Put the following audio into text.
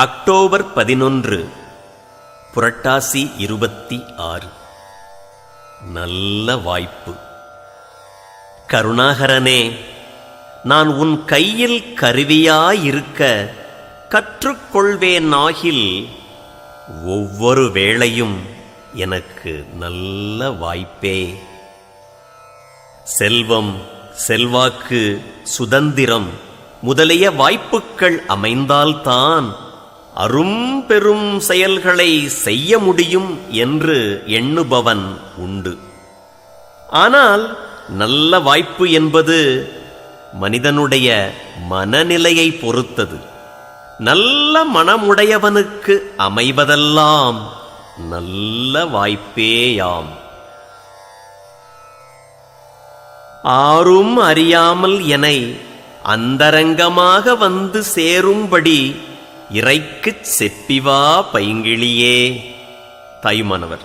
October பதினொன்று புரட்டாசி இருபத்தி ஆறு. நல்ல வாய்ப்பு. கருணாகரனே நான் உன் கையில் கருவியாயிருக்க கற்றுக்கொள்வேன் ஆகில் ஒவ்வொரு வேளையும் எனக்கு நல்ல வாய்ப்பே. செல்வம் செல்வாக்கு சுதந்திரம் முதலிய வாய்ப்புகள் அமைந்தால்தான் அரும் பெரும் செயல்களை செய்ய முடியும் என்று எண்ணுபவன் உண்டு. ஆனால் நல்ல வாய்ப்பு என்பது மனிதனுடைய மனநிலையை பொறுத்தது. நல்ல மனமுடையவனுக்கு அமைவதெல்லாம் நல்ல வாய்ப்பேயாம். ஆறும் அறியாமல் என்னை அந்தரங்கமாக வந்து சேரும்படி இறைக்குச் செப்பிவா பைங்கிழியே தாயுமானவர்